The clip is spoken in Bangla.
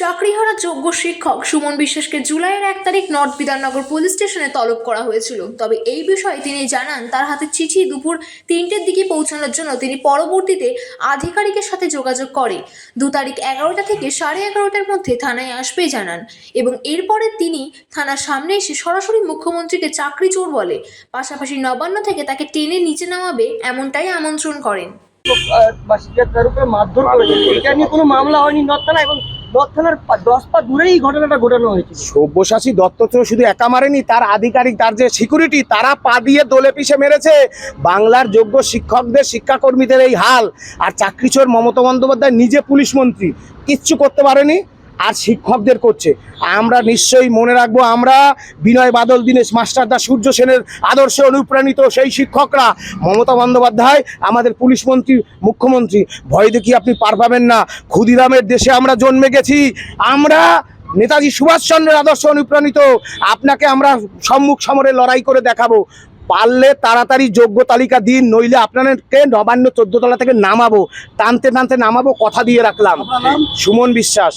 চাকরিহারা যোগ্য শিক্ষক সুমন বিশ্বাসকে জুলাইয়ের এক তারিখ নর্থ বিধাননগর পুলিশ স্টেশনে তলব করা হয়েছিল। তবে এই বিষয়ে তিনি জানান, তার হাতে চিঠি দুপুর তিনটের দিকে পৌঁছানোর জন্য তিনি পরবর্তীতে আধিকারিকের সাথে যোগাযোগ করে। দু তারিখ এগারোটা থেকে সাড়ে এগারোটার মধ্যে থানায় আসবে জানান এবং এরপরে তিনি থানার সামনে এসে সরাসরি মুখ্যমন্ত্রীকে চাকরি চোর বলে। পাশাপাশি নবান্ন থেকে তাকে টেনে নিচে নামাবে এমনটাই আমন্ত্রণ করেন। মারধর করেছে। এটা নিয়ে কোনো মামলা হয়নি নর্থ থানা এবং নর্থ থানার দশ পা দূরেই ঘটনাটা ঘটানো হয়েছে সব্যসাচী দত্ত তো শুধু একা মারেনি, তার আধিকারিক, তার যে সিকিউরিটি তারা পা দিয়ে দোলে পিষে মেরেছে। বাংলার যোগ্য শিক্ষকদের, শিক্ষাকর্মীদের এই হাল। আর চাকরিচোর মমতা বন্দ্যোপাধ্যায় নিজে পুলিশ মন্ত্রী, কিচ্ছু করতে পারেনি। আর শিক্ষকদের করছে। আমরা নিশ্চয়ই মনে রাখব, আমরা বিনয় বাদল, দীনেশ মাস্টারদা সূর্য সেনের আদর্শে অনুপ্রাণিত সেই শিক্ষকরা। মমতা বন্দ্যোপাধ্যায়, আমাদের পুলিশ মন্ত্রী, মুখ্যমন্ত্রী, ভয় দেখি আপনি পার পাবেন না। ক্ষুদিরামের দেশে আমরা জন্মে গেছি। আমরা নেতাজি সুভাষচন্দ্রের আদর্শ অনুপ্রাণিত। আপনাকে আমরা সম্মুখ সমরে লড়াই করে দেখাবো। পারলে তাড়াতাড়ি যোগ্য তালিকা দিন, নইলে আপনাদেরকে নবান্ন চোদ্দ তলা থেকে নামাবো। টানতে টানতে নামাবো, কথা দিয়ে রাখলাম। সুমন বিশ্বাস।